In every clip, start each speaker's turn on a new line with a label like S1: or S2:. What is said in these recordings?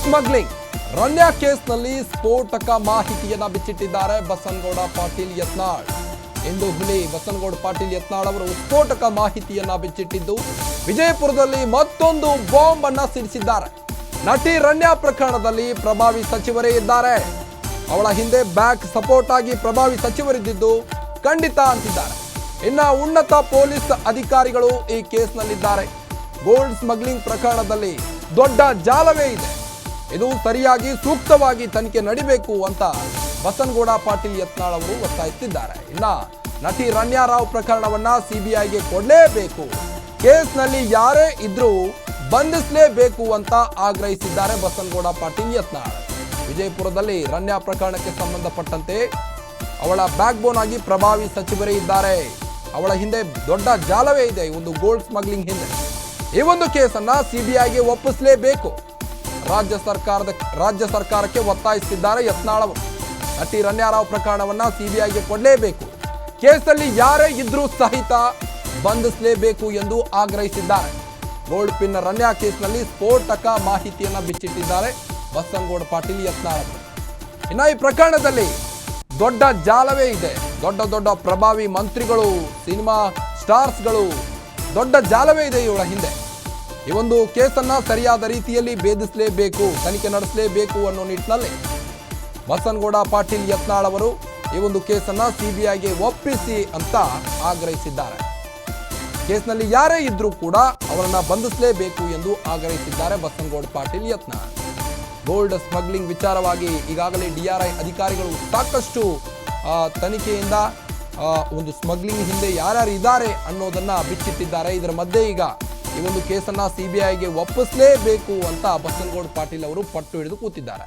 S1: Smuggling. ರಣ್ಯ ಕೇಸ್ನಲ್ಲಿ ಸ್ಫೋಟಕ ಮಾಹಿತಿಯನ್ನ ಬಿಚ್ಚಿಟ್ಟಿದ್ದಾರೆ ಬಸನಗೌಡ ಪಾಟೀಲ್ ಯತ್ನಾಳ್. ಇಂದು ಹುಲಿ ಬಸನಗೌಡ ಪಾಟೀಲ್ ಯತ್ನಾಳ್ ಅವರು ಸ್ಫೋಟಕ ಮಾಹಿತಿಯನ್ನ ಬಿಚ್ಚಿಟ್ಟಿದ್ದು, ವಿಜಯಪುರದಲ್ಲಿ ಮತ್ತೊಂದು ಬಾಂಬ್ ಅನ್ನ ಸಿಡಿಸಿದ್ದಾರೆ. ನಟಿ ರಣ್ಯ ಪ್ರಕರಣದಲ್ಲಿ ಪ್ರಭಾವಿ ಸಚಿವರೇ ಇದ್ದಾರೆ. ಅವಳ ಹಿಂದೆ ಬ್ಯಾಕ್ ಸಪೋರ್ಟ್ ಆಗಿ ಪ್ರಭಾವಿ ಸಚಿವರಿದ್ದಿದ್ದು ಖಂಡಿತ ಅಂತಿದ್ದಾರೆ. ಇನ್ನ ಉನ್ನತ ಪೊಲೀಸ್ ಅಧಿಕಾರಿಗಳು ಈ ಕೇಸ್ನಲ್ಲಿದ್ದಾರೆ. ಗೋಲ್ಡ್ ಸ್ಮಗ್ಲಿಂಗ್ ಪ್ರಕರಣದಲ್ಲಿ ದೊಡ್ಡ ಜಾಲವೇ ಇದೆ. ಇದು ಸರಿಯಾಗಿ ಸೂಕ್ತವಾಗಿ ತನಿಖೆ ನಡಿಬೇಕು ಅಂತ ಬಸನಗೌಡ ಪಾಟೀಲ್ ಯತ್ನಾಳ್ ಅವರು ಒತ್ತಾಯಿಸುತ್ತಿದ್ದಾರೆ. ಇನ್ನ ನಟಿ ರಣ್ಯಾ ರಾವ್ ಪ್ರಕರಣವನ್ನ ಸಿಬಿಐಗೆ ಕೊಡಲೇಬೇಕು. ಕೇಸ್ನಲ್ಲಿ ಯಾರೇ ಇದ್ರೂ ಬಂಧಿಸಲೇಬೇಕು ಅಂತ ಆಗ್ರಹಿಸಿದ್ದಾರೆ ಬಸನಗೌಡ ಪಾಟೀಲ್ ಯತ್ನಾಳ್. ವಿಜಯಪುರದಲ್ಲಿ ರಣ್ಯಾ ಪ್ರಕರಣಕ್ಕೆ ಸಂಬಂಧಪಟ್ಟಂತೆ ಅವಳ ಬ್ಯಾಕ್ ಬೋನ್ ಆಗಿ ಪ್ರಭಾವಿ ಸಚಿವರೇ ಇದ್ದಾರೆ. ಅವಳ ಹಿಂದೆ ದೊಡ್ಡ ಜಾಲವೇ ಇದೆ. ಒಂದು ಗೋಲ್ಡ್ ಸ್ಮಗ್ಲಿಂಗ್ ಹಿಂದೆ. ಈ ಒಂದು ಕೇಸನ್ನ ಸಿಬಿಐಗೆ ಒಪ್ಪಿಸಲೇಬೇಕು. ರಾಜ್ಯ ಸರ್ಕಾರದ ರಾಜ್ಯ ಸರ್ಕಾರಕ್ಕೆ ಒತ್ತಾಯಿಸುತ್ತಿದ್ದಾರೆ ಯತ್ನಾಳ ನಟಿ ರಣ್ಯಾರಾವ್ ಪ್ರಕರಣವನ್ನ ಸಿಬಿಐಗೆ ಕೊಡಲೇಬೇಕು. ಕೇಸಲ್ಲಿ ಯಾರೇ ಇದ್ರೂ ಸಹಿತ ಬಂಧಿಸಲೇಬೇಕು ಎಂದು ಆಗ್ರಹಿಸಿದ್ದಾರೆ. ಗೋಲ್ಡ್ ಪಿನ್ ರಣ್ಯಾ ಕೇಸ್ನಲ್ಲಿ ಸ್ಫೋಟಕ ಮಾಹಿತಿಯನ್ನ ಬಿಚ್ಚಿಟ್ಟಿದ್ದಾರೆ ಬಸನಗೌಡ ಪಾಟೀಲ್ ಯತ್ನಾಳ. ಇನ್ನು ಈ ಪ್ರಕರಣದಲ್ಲಿ ದೊಡ್ಡ ಜಾಲವೇ ಇದೆ. ದೊಡ್ಡ ದೊಡ್ಡ ಪ್ರಭಾವಿ ಮಂತ್ರಿಗಳು, ಸಿನಿಮಾ ಸ್ಟಾರ್ಸ್ಗಳು ದೊಡ್ಡ ಜಾಲವೇ ಇದೆ ಇವಳ ಹಿಂದೆ. ಈ ಒಂದು ಕೇಸನ್ನ ಸರಿಯಾದ ರೀತಿಯಲ್ಲಿ ಭೇದಿಸಲೇಬೇಕು, ತನಿಖೆ ನಡೆಸಲೇಬೇಕು ಅನ್ನೋ ನಿಟ್ಟಿನಲ್ಲಿ ಬಸನಗೌಡ ಪಾಟೀಲ್ ಯತ್ನಾಳ್ ಅವರು ಈ ಒಂದು ಕೇಸನ್ನ ಸಿಬಿಐಗೆ ಒಪ್ಪಿಸಿ ಅಂತ ಆಗ್ರಹಿಸಿದ್ದಾರೆ. ಕೇಸ್ನಲ್ಲಿ ಯಾರೇ ಇದ್ರೂ ಕೂಡ ಅವರನ್ನು ಬಂಧಿಸಲೇಬೇಕು ಎಂದು ಆಗ್ರಹಿಸಿದ್ದಾರೆ ಬಸನಗೌಡ ಪಾಟೀಲ್ ಯತ್ನಾಳ್. ಗೋಲ್ಡ್ ಸ್ಮಗ್ಲಿಂಗ್ ವಿಚಾರವಾಗಿ ಈಗಾಗಲೇ ಡಿಆರ್ಐ ಅಧಿಕಾರಿಗಳು ಸಾಕಷ್ಟು ತನಿಖೆಯಿಂದ ಒಂದು ಸ್ಮಗ್ಲಿಂಗ್ ಹಿಂದೆ ಯಾರ್ಯಾರು ಇದ್ದಾರೆ ಅನ್ನೋದನ್ನ ಬಿಚ್ಚಿಟ್ಟಿದ್ದಾರೆ. ಇದರ ಮಧ್ಯೆ ಈಗ ಈ ಒಂದು ಕೇಸನ್ನ ಸಿಬಿಐಗೆ ಒಪ್ಪಿಸಲೇಬೇಕು ಅಂತ ಬಸನಗೌಡ ಪಾಟೀಲ್ ಅವರು ಪಟ್ಟು ಹಿಡಿದು ಕೂತಿದ್ದಾರೆ.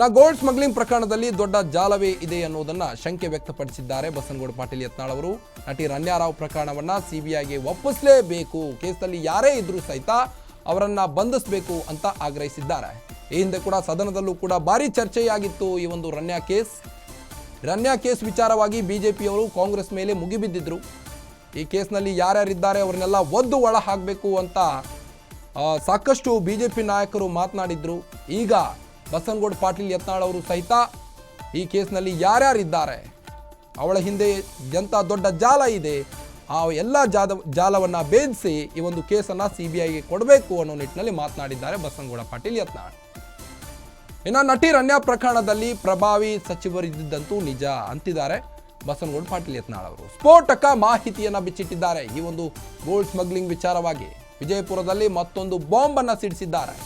S1: ನ ಗೋಲ್ಡ್ ಸ್ಮಗ್ಲಿಂಗ್ ಪ್ರಕರಣದಲ್ಲಿ ದೊಡ್ಡ ಜಾಲವೇ ಇದೆ ಅನ್ನೋದನ್ನ ಶಂಕೆ ವ್ಯಕ್ತಪಡಿಸಿದ್ದಾರೆ ಬಸನಗೌಡ ಪಾಟೀಲ್ ಯತ್ನಾಳ್ ಅವರು. ನಟಿ ರನ್ಯಾರಾವ್ ಪ್ರಕರಣವನ್ನ ಸಿಬಿಐಗೆ ಒಪ್ಪಿಸಲೇಬೇಕು ಕೇಸಲ್ಲಿ ಯಾರೇ ಇದ್ರೂ ಸಹಿತ ಅವರನ್ನ ಬಂಧಿಸಬೇಕು ಅಂತ ಆಗ್ರಹಿಸಿದ್ದಾರೆ. ಈ ಹಿಂದೆ ಕೂಡ ಸದನದಲ್ಲೂ ಕೂಡ ಭಾರಿ ಚರ್ಚೆಯಾಗಿತ್ತು ಈ ಒಂದು ರನ್ಯಾ ಕೇಸ್. ರನ್ಯಾ ಕೇಸ್ ವಿಚಾರವಾಗಿ ಬಿಜೆಪಿಯವರು ಕಾಂಗ್ರೆಸ್ ಮೇಲೆ ಮುಗಿಬಿದ್ದಿದ್ರು. ಈ ಕೇಸ್ನಲ್ಲಿ ಯಾರ್ಯಾರಿದ್ದಾರೆ ಅವ್ರನ್ನೆಲ್ಲ ಒದ್ದು ಒಳ ಹಾಕಬೇಕು ಅಂತ ಸಾಕಷ್ಟು ಬಿ ಜೆ ಪಿ ನಾಯಕರು ಮಾತನಾಡಿದ್ರು. ಈಗ ಬಸನಗೌಡ ಪಾಟೀಲ್ ಯತ್ನಾಳ್ ಅವರು ಸಹಿತ ಈ ಕೇಸ್ನಲ್ಲಿ ಯಾರ್ಯಾರಿದ್ದಾರೆ? ಅವಳ ಹಿಂದೆ ಎಂಥ ದೊಡ್ಡ ಜಾಲ ಇದೆ. ಆ ಎಲ್ಲ ಜಾದ, ಜಾಲವನ್ನು ಭೇದಿಸಿ ಈ ಒಂದು ಕೇಸನ್ನು ಸಿ ಬಿ ಐಗೆ ಕೊಡಬೇಕು ಅನ್ನೋ ನಿಟ್ಟಿನಲ್ಲಿ ಮಾತನಾಡಿದ್ದಾರೆ ಬಸನಗೌಡ ಪಾಟೀಲ್ ಯತ್ನಾಳ್. ಇನ್ನು ನಟಿ ರನ್ಯಾ ಪ್ರಕರಣದಲ್ಲಿ ಪ್ರಭಾವಿ ಸಚಿವರಿದ್ದಂತೂ ನಿಜ ಅಂತಿದ್ದಾರೆ. ಬಸನಗೌಡ ಪಾಟೀಲ್ ಯತ್ನಾಳ್ ಅವರು. ಸ್ಫೋಟಕ ಮಾಹಿತಿಯನ್ನು ಬಿಚ್ಚಿಟ್ಟಿದ್ದಾರೆ. ಈ ಒಂದು ಗೋಲ್ಡ್ ಸ್ಮಗ್ಲಿಂಗ್ ವಿಚಾರವಾಗಿ ವಿಜಯಪುರದಲ್ಲಿ ಮತ್ತೊಂದು ಬಾಂಬ್ ಅನ್ನ ಸಿಡಿಸಿದ್ದಾರೆ.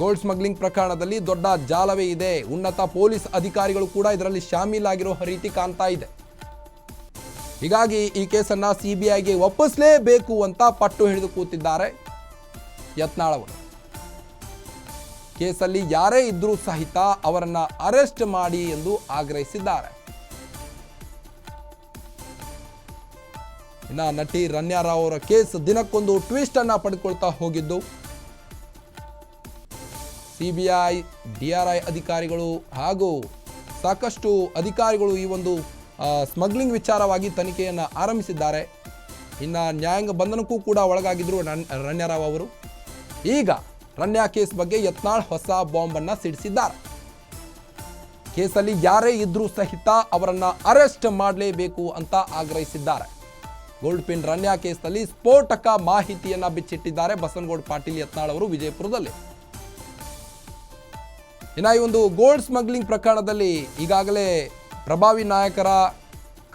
S1: ಗೋಲ್ಡ್ ಸ್ಮಗ್ಲಿಂಗ್ ಪ್ರಕರಣದಲ್ಲಿ ದೊಡ್ಡ ಜಾಲವೇ ಇದೆ. ಉನ್ನತ ಪೊಲೀಸ್ ಅಧಿಕಾರಿಗಳು ಕೂಡ ಇದರಲ್ಲಿ ಶಾಮೀಲಾಗಿರೋ ರೀತಿ ಕಾಣ್ತಾ ಇದೆ. ಹೀಗಾಗಿ ಈ ಕೇಸನ್ನು ಸಿಬಿಐಗೆ ಒಪ್ಪಿಸಲೇಬೇಕು ಅಂತ ಪಟ್ಟು ಹಿಡಿದು ಕೂತಿದ್ದಾರೆ ಯತ್ನಾಳ್ ಅವರು. ಕೇಸಲ್ಲಿ ಯಾರೇ ಇದ್ರೂ ಸಹಿತ ಅವರನ್ನ ಅರೆಸ್ಟ್ ಮಾಡಿ ಎಂದು ಆಗ್ರಹಿಸಿದ್ದಾರೆ. ಇನ್ನ ನಟಿ ರಣ್ಯಾರಾವ್ ಅವರ ಕೇಸ್ ದಿನಕ್ಕೊಂದು ಟ್ವಿಸ್ಟ್ ಅನ್ನ ಪಡೆದುಕೊಳ್ತಾ ಹೋಗಿದ್ದು. ಸಿಬಿಐ ಡಿಆರ್ಐ ಅಧಿಕಾರಿಗಳು ಹಾಗೂ ಸಾಕಷ್ಟು ಅಧಿಕಾರಿಗಳು ಈ ಒಂದು ಸ್ಮಗ್ಲಿಂಗ್ ವಿಚಾರವಾಗಿ ತನಿಖೆಯನ್ನು ಆರಂಭಿಸಿದ್ದಾರೆ. ಇನ್ನು ನ್ಯಾಯಾಂಗ ಬಂಧನಕ್ಕೂ ಕೂಡ ಒಳಗಾಗಿದ್ರು ರಣ್ಯರಾವ್ ರಣ್ಯಾರಾವ್ ಅವರು. ಈಗ ರಣ್ಯಾ ಕೇಸ್ ಬಗ್ಗೆ ಯತ್ನಾಳ್ ಹೊಸ ಬಾಂಬನ್ನು ಸಿಡಿಸಿದ್ದಾರೆ. ಕೇಸಲ್ಲಿ ಯಾರೇ ಇದ್ರೂ ಸಹಿತ ಅವರನ್ನು ಅರೆಸ್ಟ್ ಮಾಡಲೇಬೇಕು ಅಂತ ಆಗ್ರಹಿಸಿದ್ದಾರೆ. ಗೋಲ್ಡ್ ಪಿನ್ ರನ್ಯಾ ಕೇಸ್ನಲ್ಲಿ ಸ್ಫೋಟಕ ಮಾಹಿತಿಯನ್ನು ಬಿಚ್ಚಿಟ್ಟಿದ್ದಾರೆ ಬಸನಗೌಡ ಪಾಟೀಲ್ ಯತ್ನಾಳ್ ಅವರು ವಿಜಯಪುರದಲ್ಲಿ. ಇನ್ನು ಈ ಒಂದು ಗೋಲ್ಡ್ ಸ್ಮಗ್ಲಿಂಗ್ ಪ್ರಕರಣದಲ್ಲಿ ಈಗಾಗಲೇ ಪ್ರಭಾವಿ ನಾಯಕರ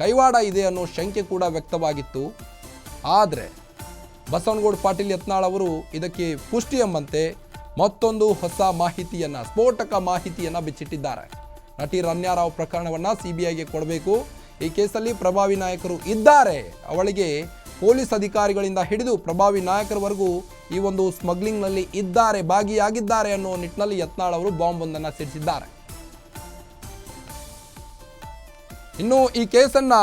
S1: ಕೈವಾಡ ಇದೆ ಅನ್ನೋ ಶಂಕೆ ಕೂಡ ವ್ಯಕ್ತವಾಗಿತ್ತು. ಆದರೆ ಬಸವನಗೌಡ ಪಾಟೀಲ್ ಯತ್ನಾಳ್ ಅವರು ಇದಕ್ಕೆ ಪುಷ್ಟಿ ಎಂಬಂತೆ ಮತ್ತೊಂದು ಹೊಸ ಮಾಹಿತಿಯನ್ನ, ಸ್ಫೋಟಕ ಮಾಹಿತಿಯನ್ನ ಬಿಚ್ಚಿಟ್ಟಿದ್ದಾರೆ. ನಟಿ ರಣ್ಯಾರಾವ್ ಪ್ರಕರಣವನ್ನ ಸಿಬಿಐಗೆ ಕೊಡಬೇಕು. ಈ ಕೇಸಲ್ಲಿ ಪ್ರಭಾವಿ ನಾಯಕರು ಇದ್ದಾರೆ. ಅವಳಿಗೆ ಪೊಲೀಸ್ ಅಧಿಕಾರಿಗಳಿಂದ ಹಿಡಿದು ಪ್ರಭಾವಿ ನಾಯಕರವರೆಗೂ ಈ ಒಂದು ಸ್ಮಗ್ಲಿಂಗ್ನಲ್ಲಿ ಇದ್ದಾರೆ, ಭಾಗಿಯಾಗಿದ್ದಾರೆ ಅನ್ನೋ ನಿಟ್ಟಿನಲ್ಲಿ ಯತ್ನಾಳ್ ಅವರು ಬಾಂಬ್ ಒಂದನ್ನು ಸಿಡಿಸಿದ್ದಾರೆ. ಇನ್ನು ಈ ಕೇಸನ್ನ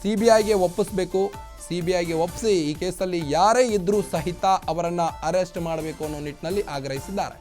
S1: ಸಿ ಬಿ ಐಗೆ ಒಪ್ಪಿಸಬೇಕು. ಸಿ ಬಿ ಐಗೆ ಒಪ್ಪಿಸಿ ಈ ಕೇಸಲ್ಲಿ ಯಾರೇ ಇದ್ರೂ ಸಹಿತ ಅವರನ್ನ ಅರೆಸ್ಟ್ ಮಾಡಬೇಕು ಅನ್ನೋ ನಿಟ್ಟಿನಲ್ಲಿ ಆಗ್ರಹಿಸಿದ್ದಾರೆ.